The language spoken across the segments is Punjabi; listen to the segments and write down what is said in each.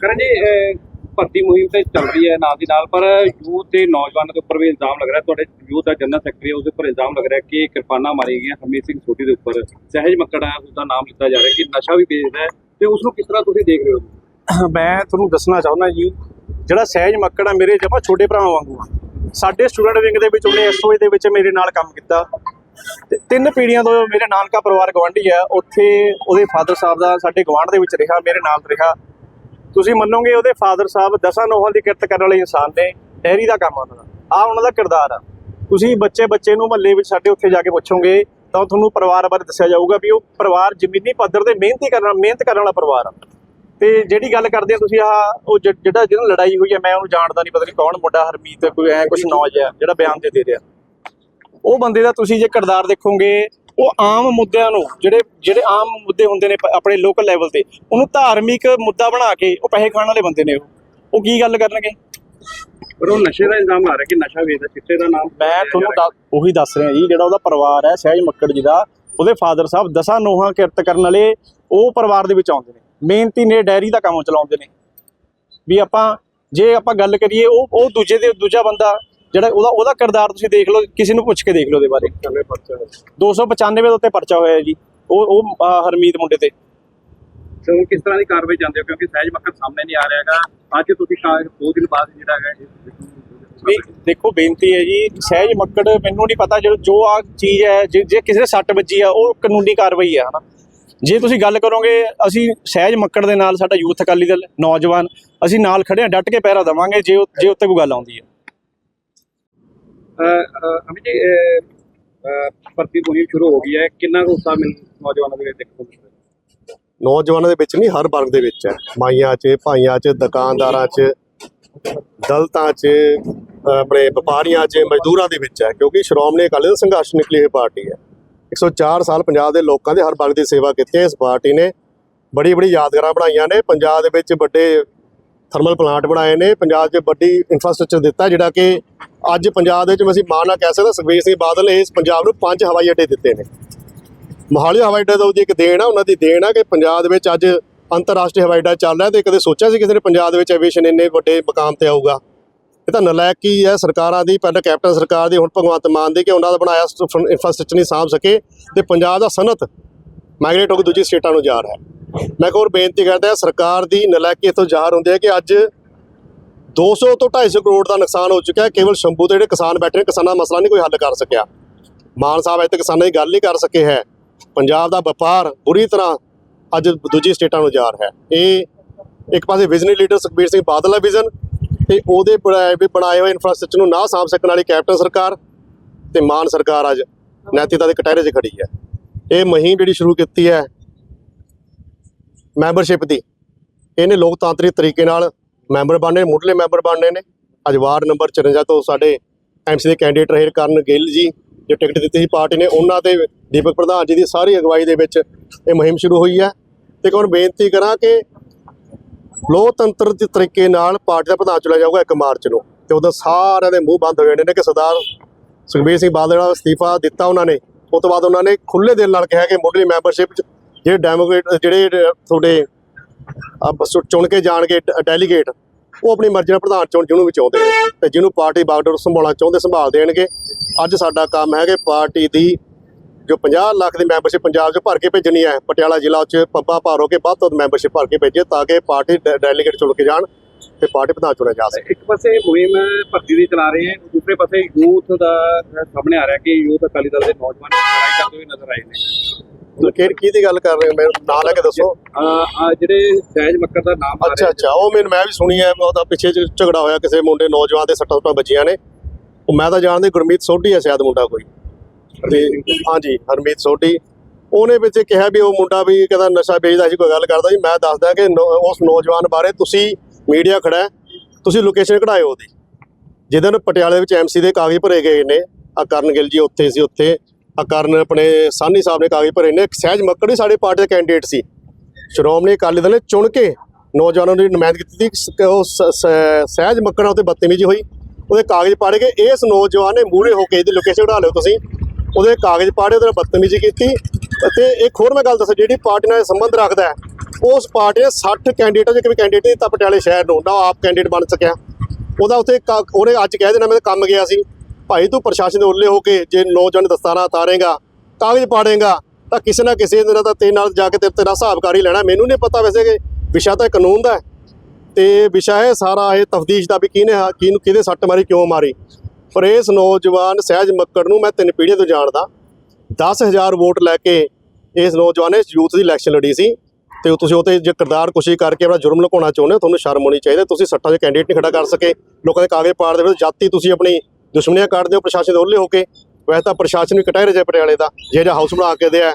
ਕਰਨ ਜੀ ਭਰਤੀ ਮੁਹਿੰਮ ਤੇ ਚੱਲ ਰਹੀ ਹੈ ਨਾਲ ਦੀ ਨਾਲ, ਪਰ ਯੂਥ ਤੇ ਨੌਜਵਾਨਾਂ ਦੇ ਉੱਪਰ ਵੀ ਇਲਜ਼ਾਮ ਲੱਗ ਰਿਹਾ। ਤੁਹਾਡੇ ਯੂਥ ਦਾ ਜਨਰਲ ਸੈਕਟਰੀ ਹੈ ਉੱਪਰ ਇਲਜ਼ਾਮ ਲੱਗ ਰਿਹਾ ਕਿ ਕਿਰਪਾਨਾਂ ਮਾਰੀ ਗਈਆਂ ਹਰਮੀਤ ਸਿੰਘ ਸੋਢੀ ਦੇ ਉੱਪਰ। ਸਹਿਜ ਮੱਕੜ ਹੈ ਉਹਦਾ ਨਾਮ ਲਿੱਤਾ ਜਾ ਰਿਹਾ ਕਿ ਨਸ਼ਾ ਵੀ ਵੇਚਦਾ ਹੈ। ਤੇ ਉਸ ਨੂੰ ਕਿਸ ਤਰ੍ਹਾਂ ਤੁਸੀਂ ਦੇਖ ਰਹੇ ਹੋ? ਮੈਂ ਤੁਹਾਨੂੰ ਦੱਸਣਾ ਚਾਹੁੰਦਾ ਜੀ, ਜਿਹੜਾ ਸਹਿਜ ਮੱਕੜ ਆ ਮੇਰੇ ਜਮਾ ਛੋਟੇ ਭਰਾਵਾਂ ਵਾਂਗੂ ਆ। ਸਾਡੇ ਸਟੂਡੈਂਟ ਵਿੰਗ ਦੇ ਵਿੱਚ ਉਹਨੇ ਐਸਓਏ ਦੇ ਵਿੱਚ ਮੇਰੇ ਨਾਲ ਕੰਮ ਕੀਤਾ। ਤੇ ਤਿੰਨ ਪੀੜੀਆਂ ਤੋਂ ਮੇਰੇ ਨਾਨਕਾ ਪਰਿਵਾਰ ਗਵਾਂਢੀ ਆ, ਉੱਥੇ ਉਹਦੇ ਫਾਦਰ ਸਾਹਿਬ ਦਾ ਸਾਡੇ ਗਵਾਂਢ ਦੇ ਵਿੱਚ ਰਿਹਾ, ਮੇਰੇ ਨਾਲ ਰਿਹਾ। ਤੁਸੀਂ ਮੰਨੋਗੇ ਉਹਦੇ ਫਾਦਰ ਸਾਹਿਬ ਦਸਾਂ ਨੋਹਾਂ ਦੀ ਕਿਰਤ ਕਰਨ ਵਾਲੇ ਇਨਸਾਨ ਨੇ, ਡੈਰੀ ਦਾ ਕੰਮ ਉਹਨਾਂ ਦਾ। ਆ ਉਹਨਾਂ ਦਾ ਕਿਰਦਾਰ ਆ। ਤੁਸੀਂ ਬੱਚੇ ਬੱਚੇ ਨੂੰ ਮਹੱਲੇ ਵਿੱਚ ਸਾਡੇ ਉੱਥੇ ਜਾ ਕੇ ਪੁੱਛੋਗੇ, ਤਾਂ ਤੁਹਾਨੂੰ ਪਰਿਵਾਰ ਬਾਰੇ ਦੱਸਿਆ ਜਾਊਗਾ ਵੀ ਉਹ ਪਰਿਵਾਰ ਜ਼ਮੀਨੀ ਪੱਧਰ ਤੇ ਮਿਹਨਤੀ ਕਰਨ ਮਿਹਨਤ ਕਰਨ ਵਾਲਾ ਪਰਿਵਾਰ ਆ। ਤੇ ਜਿਹੜੀ ਗੱਲ ਕਰਦੇ ਆ ਤੁਸੀਂ ਆ ਉਹ ਜਿਹੜਾ ਜਿਹਨਾਂ ਲੜਾਈ ਹੋਈ ਹੈ ਮੈਂ ਉਹਨੂੰ ਜਾਣਦਾ ਨਹੀਂ, ਪਤਾ ਨਹੀਂ ਕੌਣ ਮੁੰਡਾ, ਹਰਮੀਤ, ਕੋਈ ਐ ਕੁਝ ਨੌਜ ਆ ਜਿਹੜਾ ਬਿਆਨ ਤੇ ਦੇ ਰਿਹਾ। ਉਹ ਬੰਦੇ ਦਾ ਤੁਸੀਂ ਜੇ ਕਿਰਦਾਰ ਦੇਖੋਗੇ ਉਹ ਆਮ ਮੁੱਦਿਆਂ ਨੂੰ ਜਿਹੜੇ ਜਿਹੜੇ ਆਮ ਮੁੱਦੇ ਹੁੰਦੇ ਨੇ ਆਪਣੇ ਲੋਕਲ ਲੈਵਲ ਤੇ ਉਹਨੂੰ ਧਾਰਮਿਕ ਮੁੱਦਾ ਬਣਾ ਕੇ ਉਹ ਪੈਸੇ ਖਾਣ ਵਾਲੇ ਬੰਦੇ ਨੇ ਉਹ। ਉਹ ਕੀ ਗੱਲ ਕਰਨਗੇ? ਪਰ ਉਹ ਨਸ਼ੇ ਦਾ ਇਲਜ਼ਾਮ ਲਾ ਰਿਹਾ ਕਿ ਨਸ਼ਾ ਵੇਚਦਾ ਚਿੱਟੇ ਦਾ ਨਾਮ ਮੈਂ ਤੁਹਾਨੂੰ ਉਹੀ ਦੱਸ ਰਿਹਾ ਜੀ ਜਿਹੜਾ ਉਹਦਾ ਪਰਿਵਾਰ ਹੈ ਸਹਿਜ ਮੱਕੜ ਜੀ ਦਾ ਉਹਦੇ ਫਾਦਰ ਸਾਹਿਬ ਦਸਾਂ ਨੋਹਾਂ ਕਿਰਤ ਕਰਨ ਵਾਲੇ ਉਹ ਪਰਿਵਾਰ ਦੇ ਵਿੱਚ ਆਉਂਦੇ ਨੇ। ਮਿਹਨਤੀ ਨੇ ਡੈਰੀ ਦਾ ਕੰਮ ਚਲਾਉਂਦੇ ਨੇ। ਵੀ ਆਪਾਂ ਜੇ ਆਪਾਂ ਗੱਲ ਕਰੀਏ ਉਹ ਉਹ ਦੂਜੇ ਦੇ ਦੂਜਾ ਬੰਦਾ ਜਿਹੜਾ ਉਹਦਾ ਉਹਦਾ ਕਿਰਦਾਰ ਤੁਸੀਂ ਦੇਖ ਲਓ ਕਿਸੇ ਨੂੰ ਪੁੱਛ ਕੇ ਦੇਖ ਲਓ ਉਹਦੇ ਬਾਰੇ। 295 ਦੇ ਉੱਤੇ ਪਰਚਾ ਹੋਇਆ ਜੀ। ਉਹ ਉਹ ਹਰਮੀਤ ਮੁੰਡੇ ਤੇ। ਹੁਣ ਕਿਸ ਤਰ੍ਹਾਂ ਦੀ ਕਾਰਵਾਈ ਜਾਂਦੇ ਹੋ? ਕਿਉਂਕਿ ਸਹਿਜ ਮੱਕੜ ਸਾਹਮਣੇ ਨਹੀਂ ਆ ਰਿਹਾ ਹੈਗਾ। ਅੱਜ ਤੁਸੀਂ ਦੋ ਦਿਨ ਬਾਅਦ ਜਿਹੜਾ ਹੈਗਾ ਵੀ ਦੇਖੋ। ਬੇਨਤੀ ਹੈ ਜੀ ਸਹਿਜ ਮੱਕੜ ਮੈਨੂੰ ਨਹੀਂ ਪਤਾ ਜੋ ਜੋ ਆ ਚੀਜ਼ ਹੈ ਜੇ ਕਿਸੇ ਦੇ ਸੱਟ ਵੱਜੀ ਆ ਉਹ ਕਾਨੂੰਨੀ ਕਾਰਵਾਈ ਹੈ ਹਨਾ। ਜੇ ਤੁਸੀਂ ਗੱਲ ਕਰੋਗੇ ਅਸੀਂ ਸਹਿਜ ਮੱਕੜ ਦੇ ਨਾਲ ਸਾਡਾ ਯੂਥ ਅਕਾਲੀ ਦਲ ਨੌਜਵਾਨ ਅਸੀਂ ਨਾਲ ਖੜੇ ਆ ਡਟ ਕੇ ਪਹਿਰਾ ਦੇਵਾਂਗੇ ਜੇ ਜੇ ਉੱਤੇ ਕੋਈ ਗੱਲ ਆਉਂਦੀ ਹੈ। ਅਹ, ਜੀ ਭਰਤੀ ਮੁਹਿੰਮ ਸ਼ੁਰੂ ਹੋ ਗਈ ਹੈ। ਕਿੰਨਾ ਕੁ ਉਤਸ਼ਾਹ ਮਿਲ ਨੌਜਵਾਨਾਂ ਦੇ ਵਿੱਚ ਦੇਖੋ ਨੌਜਵਾਨਾਂ ਦੇ ਵਿੱਚ ਨਹੀਂ ਹਰ ਵਰਗ ਦੇ ਵਿੱਚ ਹੈ। ਮਾਈਆਂ 'ਚ ਭਾਈਆਂ 'ਚ ਦੁਕਾਨਦਾਰਾਂ 'ਚ ਦਲਤਾਂ 'ਚ ਆਪਣੇ ਵਪਾਰੀਆਂ 'ਚ ਮਜ਼ਦੂਰਾਂ ਦੇ ਵਿੱਚ ਹੈ। ਕਿਉਂਕਿ ਸ਼੍ਰੋਮਣੀ ਅਕਾਲੀ ਦਲ ਸੰਘਰਸ਼ ਨਿਕਲੀ ਹੋਈ ਪਾਰਟੀ ਹੈ। 104 ਸਾਲ ਪੰਜਾਬ ਦੇ ਲੋਕਾਂ ਦੇ ਹਰ ਵਰਗ ਦੀ ਸੇਵਾ ਕੀਤੀ ਹੈ। ਇਸ ਪਾਰਟੀ ਨੇ ਬੜੀ ਬੜੀ ਯਾਦਗਾਰਾਂ ਬਣਾਈਆਂ ਨੇ। ਪੰਜਾਬ ਦੇ ਵਿੱਚ ਵੱਡੇ ਥਰਮਲ ਪਲਾਂਟ ਬਣਾਏ ਨੇ ਪੰਜਾਬ 'ਚ ਵੱਡੀ ਇਨਫਰਾਸਟ੍ਰਕਚਰ ਦਿੱਤਾ ਜਿਹੜਾ ਕਿ ਅੱਜ ਪੰਜਾਬ ਦੇ ਵਿੱਚ ਅਸੀਂ ਮਾਣ ਨਾਲ ਕਹਿ ਸਕਦੇ ਹਾਂ, ਸੁਖਬੀਰ ਸਿੰਘ ਬਾਦਲ ਨੇ ਇਸ ਪੰਜਾਬ ਨੂੰ ਪੰਜ ਹਵਾਈ ਅੱਡੇ ਦਿੱਤੇ ਨੇ। ਮੋਹਾਲੀ ਹਵਾਈ ਅੱਡਾ ਤਾਂ ਉਹਦੀ ਇੱਕ ਦੇਣ ਆ ਉਹਨਾਂ ਦੀ ਦੇਣ ਆ ਕਿ ਪੰਜਾਬ ਦੇ ਵਿੱਚ ਅੱਜ ਅੰਤਰਰਾਸ਼ਟਰੀ ਹਵਾਈ ਅੱਡਾ ਚੱਲ ਰਿਹਾ ਤੇ ਕਦੇ ਸੋਚਿਆ ਸੀ ਕਿਸੇ ਨੇ ਪੰਜਾਬ ਦੇ ਵਿੱਚ ਐਵੀਏਸ਼ਨ ਇੰਨੇ ਵੱਡੇ ਮਕਾਮ ਤੇ ਆਊਗਾ। ਇਹ ਤਾਂ ਨਲਾਇਕੀ ਹੈ ਸਰਕਾਰਾਂ ਦੀ ਪਹਿਲਾਂ ਕੈਪਟਨ ਸਰਕਾਰ ਦੀ ਹੁਣ ਭਗਵੰਤ ਮਾਨ ਦੀ ਕਿ ਉਹਨਾਂ ਦਾ ਬਣਾਇਆ ਇਨਫਰਾਸਟ੍ਰਕਚਰ ਨਹੀਂ ਸਾਂਭ ਸਕੇ ਤੇ ਪੰਜਾਬ ਦਾ ਸਨਅਤ ਮਾਈਗ੍ਰੇਟ ਹੋ ਕੇ ਦੂਜੀ ਸਟੇਟਾਂ ਨੂੰ ਜਾ ਰਿਹਾ। ਹੈ ਮੈਂ ਇੱਕ ਹੋਰ ਬੇਨਤੀ ਕਰਦਾ, ਸਰਕਾਰ ਦੀ ਨਲਾਇਕੀ ਤੋਂ ਜ਼ਾਹਰ ਹੁੰਦੀ ਹੈ ਕਿ ਅੱਜ 200 ਤੋਂ 250 ਕਰੋੜ ਦਾ ਨੁਕਸਾਨ ਹੋ ਚੁੱਕਿਆ ਕੇਵਲ ਸ਼ੰਭੂ ਦੇ ਜਿਹੜੇ ਕਿਸਾਨ ਬੈਠੇ ਨੇ, ਕਿਸਾਨਾਂ ਦਾ ਮਸਲਾ ਨਹੀਂ ਕੋਈ ਹੱਲ ਕਰ ਸਕਿਆ। ਮਾਨ ਸਾਹਿਬ ਅਜੇ ਤੱਕ ਕਿਸਾਨਾਂ ਦੀ ਗੱਲ ਨਹੀਂ ਕਰ ਸਕੇ ਹੈ। ਪੰਜਾਬ ਦਾ ਵਪਾਰ ਬੁਰੀ ਤਰ੍ਹਾਂ ਅੱਜ ਦੂਜੀ ਸਟੇਟਾਂ ਨੂੰ ਜਾ ਰਿਹਾ ਹੈ। ਇਹ ਇੱਕ ਪਾਸੇ ਵਿਜ਼ਨਰੀ ਲੀਡਰ ਸੁਖਬੀਰ ਸਿੰਘ ਬਾਦਲ ਦਾ ਵਿਜ਼ਨ ਤੇ ਉਹਦੇ ਬਣਾਏ ਵੀ ਬਣਾਏ ਹੋਏ ਇਨਫਰਾਸਟ੍ਰਕਚਰ ਨੂੰ ਨਾ ਸਾਂਭ ਸਕਣ ਵਾਲੀ ਕੈਪਟਨ ਸਰਕਾਰ ਤੇ ਮਾਨ ਸਰਕਾਰ ਅੱਜ ਨੈਤਿਕਤਾ ਦੇ ਕਟਹਿਰੇ 'ਚ ਖੜੀ ਹੈ। ਇਹ ਮੁਹਿੰਮ ਜਿਹੜੀ ਸ਼ੁਰੂ ਕੀਤੀ ਹੈ ਮੈਂਬਰਸ਼ਿਪ ਦੀ। ਇਹਨੇ ਲੋਕਤਾਂਤਰਿਕ ਤਰੀਕੇ ਨਾਲ ਮੈਂਬਰ ਬਣਨੇ, ਮੁੱਢਲੇ ਮੈਂਬਰ ਬਣਨੇ ਨੇ। ਅੱਜ ਵਾਰਡ ਨੰਬਰ 54 ਤੋਂ ਸਾਡੇ ਐਮਸੀ ਦੇ ਕੈਂਡੀਡੇਟ ਰਹੇ ਕਰਨ ਗਿੱਲ ਜੀ, ਜੋ ਟਿਕਟ ਦਿੱਤੀ ਸੀ ਪਾਰਟੀ ਨੇ, ਉਹਨਾਂ ਤੇ ਦੀਪਕ ਪ੍ਰਧਾਨ ਜੀ ਦੀ ਸਾਰੀ ਅਗਵਾਈ ਦੇ ਵਿੱਚ ਇਹ ਮੁਹਿੰਮ ਸ਼ੁਰੂ ਹੋਈ ਹੈ। ਤੇ ਹੁਣ ਬੇਨਤੀ ਕਰਾਂ ਕਿ ਲੋਕਤੰਤਰ ਦੇ ਤਰੀਕੇ ਨਾਲ ਪਾਰਟੀ ਦਾ ਪ੍ਰਧਾਨ ਚੁਣਿਆ ਜਾਊਗਾ 1 ਮਾਰਚ ਨੂੰ। ਤੇ ਉਦੋਂ ਸਾਰਿਆਂ ਦੇ ਮੂੰਹ ਬੰਦ ਹੋ ਜਾਣੇ ਨੇ ਕਿ ਸਰਦਾਰ ਸੁਖਬੀਰ ਸਿੰਘ ਬਾਦਲ ਦਾ ਅਸਤੀਫਾ ਦਿੱਤਾ ਉਹਨਾਂ ਨੇ। ਉਸ ਤੋਂ ਬਾਅਦ ਉਹਨਾਂ ਨੇ ਖੁੱਲੇ ਦਿਲ ਨਾਲ ਕਿਹਾ ਕਿ ਮੁੱਢਲੀ ਮੈਂਬਰਸ਼ਿਪ ਚ ਜਿਹੜੇ ਡੈਮੋਕ੍ਰੇਟ ਜਿਹੜੇ ਤੁਹਾਡੇ ਚੁਣ ਕੇ ਜਾਣਗੇ ਡੈਲੀਗੇਟ ਉਹ ਆਪਣੀ ਮਰਜ਼ੀ ਨਾਲ ਪ੍ਰਧਾਨ ਚੁਣ ਜਿਹਨੂੰ ਵੀ ਚਾਹੁੰਦੇ ਨੇ ਤੇ ਜਿਹਨੂੰ ਪਾਰਟੀ ਬਾਗਡੋਰ ਸੰਭਾਲਣਾ ਚਾਹੁੰਦੇ, ਸੰਭਾਲ ਦੇਣਗੇ। ਅੱਜ ਸਾਡਾ ਕੰਮ ਹੈ ਕਿ ਪਾਰਟੀ ਦੀ ਜੋ 50 ਲੱਖ ਦੀ ਮੈਂਬਰਸ਼ਿਪ ਪੰਜਾਬ 'ਚ ਭਰ ਕੇ ਭੇਜਣੀ ਹੈ, ਪਟਿਆਲਾ ਜ਼ਿਲ੍ਹਾ 'ਚ ਪੱਬਾ ਹੋ ਕੇ ਵੱਧ ਤੋਂ ਵੱਧ ਮੈਂਬਰਸ਼ਿਪ ਭਰ ਕੇ ਭੇਜੇ ਤਾਂ ਕਿ ਪਾਰਟੀ ਡੈਲੀਗੇਟ ਚੁਣ ਕੇ ਜਾਣ ਤੇ ਪਾਰਟੀ ਪ੍ਰਧਾਨ ਚੁਣਿਆ ਜਾ ਸਕੇ। ਇੱਕ ਪਾਸੇ ਮੁਹਿੰਮ ਭਰਤੀ ਦੀ ਚਲਾ ਰਹੇ ਹੈ, ਦੂਸਰੇ ਪਾਸੇ ਯੂਥ ਦਾ ਸਾਹਮਣੇ ਆ ਰਿਹਾ ਕਿ ਯੂਥ ਅਕਾਲੀ ਦਲ ਦੇ ਨੌਜਵਾਨ ਲੜਾਈ ਕਰਦੇ ਹੋਏ ਨਜ਼ਰ ਆਏ ਨੇ ਕਿਹੜੀ ਕਿਹਦੀ ਗੱਲ ਕਰ ਰਹੇ ਹੋ? ਮੈਨੂੰ ਨਾਂ ਲੈ ਕੇ ਦੱਸੋ। ਅਹ, ਜਿਹੜੇ ਸਹਿਜ ਮੱਕੜ ਦਾ ਨਾਮ ਆ ਅੱਛਾ ਅੱਛਾ ਉਹ ਮੈਨੂੰ ਮੈਂ ਵੀ ਸੁਣੀ ਹੈ ਉਹਦਾ ਪਿੱਛੇ ਝਗੜਾ ਹੋਇਆ ਕਿਸੇ ਮੁੰਡੇ ਨੌਜਵਾਨ ਦੇ ਸੱਟਾਂ ਸੁੱਟਾਂ ਵੱਜੀਆਂ ਨੇ। ਉਹ ਮੈਂ ਤਾਂ ਜਾਣਦੀ ਗੁਰਮੀਤ ਸੋਢੀ ਹੈ ਸ਼ਾਇਦ ਮੁੰਡਾ ਕੋਈ। ਤੇ ਹਾਂਜੀ ਹਰਮੀਤ ਸੋਢੀ। ਉਹਨੇ ਵਿੱਚ ਕਿਹਾ ਵੀ ਉਹ ਮੁੰਡਾ ਵੀ ਕਹਿੰਦਾ ਨਸ਼ਾ ਵੇਚਦਾ ਸੀ ਕੋਈ ਗੱਲ ਕਰਦਾ ਜੀ ਮੈਂ ਦੱਸਦਾ ਕਿ ਉਸ ਨੌਜਵਾਨ ਬਾਰੇ ਤੁਸੀਂ ਮੀਡੀਆ ਖੜਾ ਤੁਸੀਂ ਲੋਕੇਸ਼ਨ ਕਢਾਇਓ ਉਹਦੀ। ਜਿਹਦੇ ਨੂੰ ਪਟਿਆਲੇ ਵਿੱਚ ਐਮਸੀ ਦੇ ਕਾਗਜ਼ ਭਰੇ ਗਏ ਨੇ ਆ ਕਰਨ ਗਿੱਲ ਜੀ ਉੱਥੇ ਸੀ ਉੱਥੇ। ਆ ਕਰਨ ਆਪਣੇ ਸਾਨੀ ਸਾਹਿਬ ਨੇ ਕਾਗਜ਼ ਭਰੇ ਨੇ। ਸਹਿਜ ਮੱਕੜ ਵੀ ਸਾਡੇ ਪਾਰਟੀ ਦਾ ਕੈਂਡੀਡੇਟ ਸੀ। ਸ਼੍ਰੋਮਣੀ ਅਕਾਲੀ ਦਲ ਨੇ ਚੁਣ ਕੇ ਨੌਜਵਾਨਾਂ ਦੀ ਨੁਮਾਇੰਦਗੀ ਕੀਤੀ ਸੀ। ਉਹ ਸ- ਸਹਿਜ ਮੱਕੜ ਉਤੇ ਬਦਤਮੀਜ਼ੀ ਹੋਈ। ਉਹਦੇ ਕਾਗਜ਼ ਪਾੜੇ ਕੇ ਇਸ ਨੌਜਵਾਨ ਨੇ ਮੂਹਰੇ ਹੋ ਕੇ ਇਹਦੀ ਲੋਕੇਸ਼ਨ ਉਡਾ ਲਿਓ ਤੁਸੀਂ। ਉਹਦੇ ਕਾਗਜ਼ ਪਾੜੇ, ਉਹਦੇ ਨਾਲ ਬਦਤਮੀਜ਼ੀ ਕੀਤੀ। ਅਤੇ ਇੱਕ ਹੋਰ ਮੈਂ ਗੱਲ ਦੱਸਾਂ, ਜਿਹੜੀ ਪਾਰਟੀ ਨਾਲ ਸੰਬੰਧ ਰੱਖਦਾ ਉਸ ਪਾਰਟੀ ਨੇ 60 ਕੈਂਡੀਡੇਟਾਂ ਚ ਕੋਈ ਕੈਂਡੀਡੇਟ ਦਿੱਤਾ, ਪਟਿਆਲੇ ਸ਼ਹਿਰ ਨੂੰ। ਨਾ ਆਪ ਕੈਂਡੀਡੇਟ ਬਣ ਸਕਿਆ। ਉਹਦਾ ਉੱਥੇ ਕਾ- ਉਹਨੇ ਅੱਜ ਕਹਿ ਦੇਣਾ, ਮੈਂ ਕੰਮ ਗਿਆ ਸੀ। ਭਾਈ ਤੂੰ ਪ੍ਰਸ਼ਾਸਨ ਦੇ ਉੱਲੇ ਹੋ ਕੇ ਜੇ ਨੌਜਵਾਨ ਦਸਤਾਨਾ ਉਤਾਰੇਗਾ, ਕਾਗਜ਼ ਪਾੜੇਗਾ, ਤਾਂ ਕਿਸੇ ਨਾ ਕਿਸੇ ਦਿਨ ਤਾਂ ਤੇਰੇ ਨਾਲ ਜਾ ਕੇ ਤੇ ਤੇਰਾ ਹਿਸਾਬ ਕਰ ਹੀ ਲੈਣਾ। ਮੈਨੂੰ ਨਹੀਂ ਪਤਾ ਵੈਸੇ ਕਿ ਵਿਸ਼ਾ ਤਾਂ ਕਾਨੂੰਨ ਦਾ ਹੈ। ਤੇ ਵਿਸ਼ਾ ਹੈ ਸਾਰਾ ਇਹ ਤਫਦੀਸ਼ ਦਾ ਵੀ ਕਿਹਨੇ ਕਿਹਨੂੰ ਕਿਹਦੇ ਸੱਟ ਮਾਰੀ, ਕਿਉਂ ਮਾਰੀ। ਪਰ ਇਸ ਨੌਜਵਾਨ ਸਹਿਜ ਮੱਕੜ ਨੂੰ ਮੈਂ ਤਿੰਨ ਪੀੜ੍ਹੀਆਂ ਤੋਂ ਜਾਣਦਾ। 10000 ਵੋਟ ਲੈ ਕੇ ਇਸ ਨੌਜਵਾਨ ਨੇ ਯੂਥ ਦੀ ਇਲੈਕਸ਼ਨ ਲੜੀ ਸੀ। ਤੇ ਤੁਸੀਂ ਉਹ ਤੇ ਜੇ ਕਿਰਦਾਰ ਕੋਸ਼ਿਸ਼ ਕਰਕੇ ਆਪਣਾ ਜੁਰਮ ਲੁਕਾਉਣਾ ਚਾਹੁੰਦੇ ਹੋ, ਤੁਹਾਨੂੰ ਸ਼ਰਮ ਹੋਣੀ ਚਾਹੀਦੀ ਤੁਸੀਂ ਸੱਟਾਂ 'ਚ ਕੈਂਡੀਡੇਟ ਨਹੀਂ ਖੜਾ ਕਰ ਸਕੇ। ਲੋਕਾਂ ਦੇ ਕਾਗਜ਼ ਪਾੜ ਦੇ ਵਿੱਚ ਜਾਤੀ ਤੁਸੀਂ ਆਪਣੀ ਦੁਸ਼ਮਣੀਆਂ ਕੱਢਦੇ ਹੋ ਪ੍ਰਸ਼ਾਸਨ ਦੇ ਉਹਲੇ ਹੋ ਕੇ ਵੈਸੇ ਤਾਂ ਪ੍ਰਸ਼ਾਸਨ ਵੀ ਕਟਾਇਰੇ ਜੇ ਪਟਿਆਲੇ ਦਾ ਜੇ ਜਿਹਾ ਹਾਊਸ ਬਣਾ ਕੇ ਦਿਆ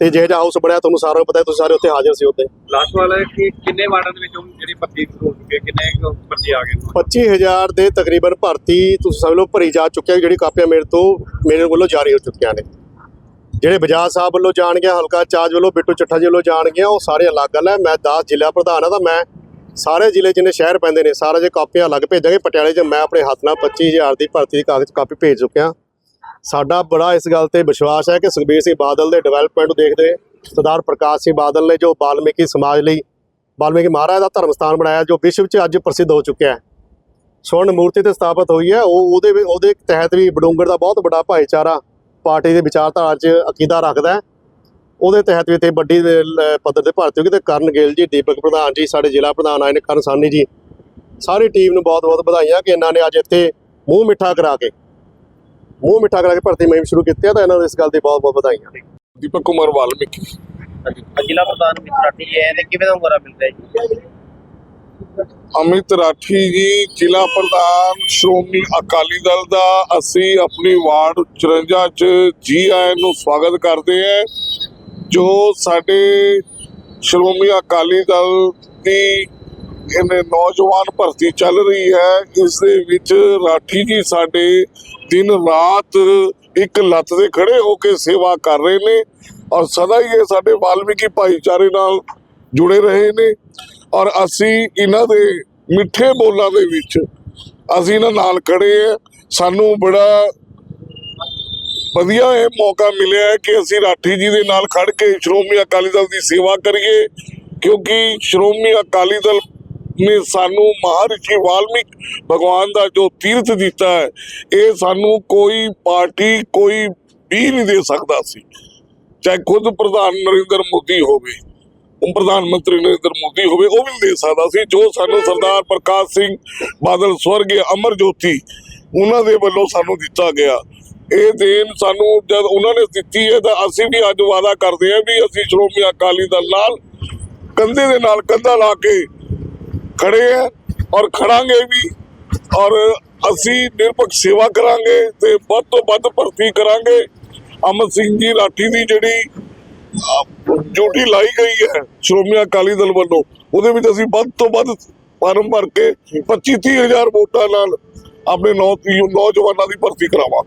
ਤੇ ਜੇ ਜਿਹਾ ਹਾਊਸ ਬਣਿਆ ਤੁਹਾਨੂੰ ਸਾਰਿਆਂ ਨੂੰ ਪਤਾ ਹੈ, ਤੁਸੀਂ ਸਾਰੇ ਉੱਥੇ ਹਾਜ਼ਰ ਸੀ ਉੱਥੇ। ਲਾਸਟ ਵਾਲਾ ਹੈ ਕਿ ਕਿੰਨੇ ਵਾਰਡਾਂ ਦੇ ਵਿੱਚ ਜਿਹੜੀ ਭਰਤੀ ਸ਼ੁਰੂ ਹੋ ਚੁੱਕੀ ਹੈ ਕਿੰਨੇ ਭਰਤੀ ਆ ਗਏ? 25000 ਦੇ ਤਕਰੀਬਨ ਭਰਤੀ ਤੁਸੀਂ ਸਮਝ ਲਓ ਭਰੀ ਜਾ ਚੁੱਕਿਆ ਜਿਹੜੀਆਂ ਕਾਪੀਆਂ ਮੇਰੇ ਤੋਂ ਮੇਰੇ ਵੱਲੋਂ ਜਾਰੀ ਹੋ ਚੁੱਕੀਆਂ ਨੇ। ਜਿਹੜੇ ਬਜਾਜ ਸਾਹਿਬ ਵੱਲੋਂ ਜਾਣਗੀਆਂ ਹਲਕਾ ਚਾਰਜ ਵੱਲੋਂ ਬਿੱਟੂ ਚੱਠਾ ਜੀ ਵੱਲੋਂ ਜਾਣਗੀਆਂ ਉਹ ਸਾਰੇ ਅਲੱਗ ਗੱਲ ਹੈ। ਮੈਂ 10 ਜ਼ਿਲ੍ਹਾ ਪ੍ਰਧਾਨ ਆ ਤਾਂ ਮੈਂ ਸਾਰੇ ਜ਼ਿਲ੍ਹੇ ਜਿੰਨੇ ਸ਼ਹਿਰ ਪੈਂਦੇ ਨੇ, ਸਾਰਾ ਜੇ ਕਾਪੀਆਂ ਅਲੱਗ ਭੇਜਾਂਗੇ, ਪਟਿਆਲੇ 'ਚ ਮੈਂ ਆਪਣੇ ਹੱਥ ਨਾਲ 25000 ਦੀ ਭਰਤੀ ਦੀ ਕਾਗਜ਼ ਕਾਪੀ ਭੇਜ ਚੁੱਕਿਆ। ਸਾਡਾ ਬੜਾ ਇਸ ਗੱਲ ਤੇ ਵਿਸ਼ਵਾਸ ਹੈ ਕਿ ਸੁਖਬੀਰ ਸਿੰਘ ਬਾਦਲ ਦੇ ਡਿਵੈਲਪਮੈਂਟ ਨੂੰ ਦੇਖਦੇ ਸਰਦਾਰ ਪ੍ਰਕਾਸ਼ ਸਿੰਘ ਬਾਦਲ ਨੇ ਜੋ ਬਾਲਮੀਕੀ ਸਮਾਜ ਲਈ ਬਾਲਮੀਕੀ ਮਹਾਰਾਜ ਦਾ ਧਰਮ ਸਥਾਨ ਬਣਾਇਆ, ਜੋ ਵਿਸ਼ਵ 'ਚ ਅੱਜ ਪ੍ਰਸਿੱਧ ਹੋ ਚੁੱਕਿਆ ਹੈ। ਸਵਰਨ ਮੂਰਤੀ ਤੇ ਸਥਾਪਿਤ ਹੋਈ ਹੈ, ਉਹ ਉਹਦੇ ਵੀ- ਉਹਦੇ ਤਹਿਤ ਵੀ ਬਡੂੰਗਰ ਦਾ ਬਹੁਤ ਵੱਡਾ ਭਾਈਚਾਰਾ ਪਾਰਟੀ ਦੇ ਵਿਚਾਰਧਾਰਾ 'ਚ ਅਕੀਦਾ ਰੱਖਦਾ ਹੈ। ਉਹਦੇ ਤਹਿਤ ਵੀ ਇੱਥੇ ਵੱਡੀ ਪੱਧਰ ਤੇ ਭਰਤੀ ਹੋਈ ਤੇ ਕਰਨ ਗਿੱਲ ਜੀ ਦੀਪਕ ਪ੍ਰਧਾਨ ਜੀ ਸਾਡੇ ਜ਼ਿਲ੍ਹਾ ਪ੍ਰਧਾਨ ਆਏ ਨੇ ਕਰਨ ਸਾਨੀ ਜੀ। ਸਾਰੀ ਟੀਮ ਨੂੰ ਬਹੁਤ ਬਹੁਤ ਵਧਾਈਆਂ ਕਿ ਇਹਨਾਂ ਨੇ ਅੱਜ ਇੱਥੇ ਮੂੰਹ ਮਿੱਠਾ ਕਰਾ ਕੇ ਮੂੰਹ ਮਿੱਠਾ ਕਰਾ ਕੇ ਭਰਤੀ ਮੁਹਿੰਮ ਸ਼ੁਰੂ ਕੀਤੀ ਹੈ ਤਾਂ ਇਹਨਾਂ ਨੂੰ ਇਸ ਗੱਲ ਦੀ ਬਹੁਤ ਬਹੁਤ ਵਧਾਈਆਂ ਦੀਪਕ ਕੁਮਾਰ ਵਾਲਮੀਕੀ। ਜ਼ਿਲ੍ਹਾ ਪ੍ਰਧਾਨ ਮਿੱਤਰਾਟੀ ਹੈ ਤੇ ਕਿਵੇਂ ਦਾ ਹੁੰਗਾਰਾ ਮਿਲਦਾ ਜੀ? ਅਮਿਤ ਰਾਠੀ ਜੀ ਜ਼ਿਲ੍ਹਾ ਪ੍ਰਧਾਨ ਸ਼੍ਰੋਮਣੀ ਅਕਾਲੀ ਦਲ ਦਾ ਅਸੀਂ ਆਪਣੀ ਵਾਰਡ 54 ਚ ਜੀ ਆਇਆਂ ਨੂੰ ਸਵਾਗਤ ਕਰਦੇ ਹਾਂ। ਜੋ ਸਾਡੇ ਸ਼੍ਰੋਮਣੀ ਅਕਾਲੀ ਦਲ ਦੀ ਇਹਨੇ ਨੌਜਵਾਨ ਭਰਤੀ ਚੱਲ ਰਹੀ ਹੈ, ਇਸ ਦੇ ਵਿੱਚ ਰਾਠੀ ਜੀ ਸਾਡੇ ਦਿਨ ਰਾਤ ਇੱਕ ਲੱਤ ਦੇ ਖੜੇ ਹੋ ਕੇ ਸੇਵਾ ਕਰ ਰਹੇ ਨੇ ਔਰ ਸਦਾ ਹੀ ਇਹ ਸਾਡੇ ਵਾਲਮੀਕੀ ਭਾਈਚਾਰੇ ਨਾਲ ਜੁੜੇ ਰਹੇ ਨੇ ਔਰ ਅਸੀਂ ਇਹਨਾਂ ਦੇ ਮਿੱਠੇ ਬੋਲਾਂ ਦੇ ਵਿੱਚ ਅਸੀਂ ਇਹਨਾਂ ਨਾਲ ਖੜੇ ਆ ਸਾਨੂੰ ਬੜਾ ਵਧੀਆ ਇਹ ਮੌਕਾ ਮਿਲਿਆ ਹੈ ਕਿ ਅਸੀਂ ਰਾਠੀ ਜੀ ਦੇ ਨਾਲ ਖੜ ਕੇ ਸ਼੍ਰੋਮਣੀ ਅਕਾਲੀ ਦਲ ਦੀ ਸੇਵਾ ਕਰੀਏ, ਕਿਉਂਕਿ ਸ਼੍ਰੋਮਣੀ ਅਕਾਲੀ ਦਲ ਨੇ ਸਾਨੂੰ ਮਹਾਰਿਸ਼ੀ ਵਾਲਮੀਕ ਭਗਵਾਨ ਦਾ ਜੋ ਤੀਰਥ ਦਿੱਤਾ ਹੈ, ਇਹ ਸਾਨੂੰ ਕੋਈ ਪਾਰਟੀ ਕੋਈ ਵੀ ਨਹੀਂ ਦੇ ਸਕਦਾ ਸੀ। ਚਾਹੇ ਖੁਦ ਪ੍ਰਧਾਨ ਨਰਿੰਦਰ ਮੋਦੀ ਹੋਵੇ, ਉਹ ਪ੍ਰਧਾਨ ਮੰਤਰੀ ਨਰਿੰਦਰ ਮੋਦੀ ਹੋਵੇ, ਉਹ ਵੀ ਨਹੀਂ ਦੇ ਸਕਦਾ ਸੀ। ਜੋ ਸਾਨੂੰ ਸਰਦਾਰ ਪ੍ਰਕਾਸ਼ ਸਿੰਘ ਬਾਦਲ ਸਵਰਗੀ ਅਮਰ ਜੋਤੀ, ਉਹਨਾਂ ਦੇ ਵੱਲੋਂ ਸਾਨੂੰ ਦਿੱਤਾ ਗਿਆ। ਇਹ ਦੇਣ ਸਾਨੂੰ ਜਦ ਉਹਨਾਂ ਨੇ ਦਿੱਤੀ ਹੈ ਤਾਂ ਅਸੀਂ ਵੀ ਅੱਜ ਵਾਅਦਾ ਕਰਦੇ ਹਾਂ ਵੀ ਅਸੀਂ ਸ਼੍ਰੋਮਣੀ ਅਕਾਲੀ ਦਲ ਨਾਲ ਕੰਧੇ ਦੇ ਨਾਲ ਕੰਧਾ ਲਾ ਕੇ ਖੜੇ ਆ ਔਰ ਖੜਾਂਗੇ ਵੀ ਔਰ ਅਸੀਂ ਨਿਰਪੱਖ ਸੇਵਾ ਕਰਾਂਗੇ ਤੇ ਵੱਧ ਤੋਂ ਵੱਧ ਭਰਤੀ ਕਰਾਂਗੇ। ਅਮਰ ਸਿੰਘ ਜੀ ਰਾਠੀ ਦੀ ਜਿਹੜੀ ਡਿਊਟੀ ਲਾਈ ਗਈ ਹੈ ਸ਼੍ਰੋਮਣੀ ਅਕਾਲੀ ਦਲ ਵੱਲੋਂ, ਉਹਦੇ ਵਿੱਚ ਅਸੀਂ ਵੱਧ ਤੋਂ ਵੱਧ ਫਾਰਮ ਭਰ ਕੇ 25 ਹਜ਼ਾਰ ਵੋਟਾਂ ਨਾਲ ਆਪਣੇ ਨੌਜਵਾਨਾਂ ਦੀ ਭਰਤੀ ਕਰਾਵਾਂ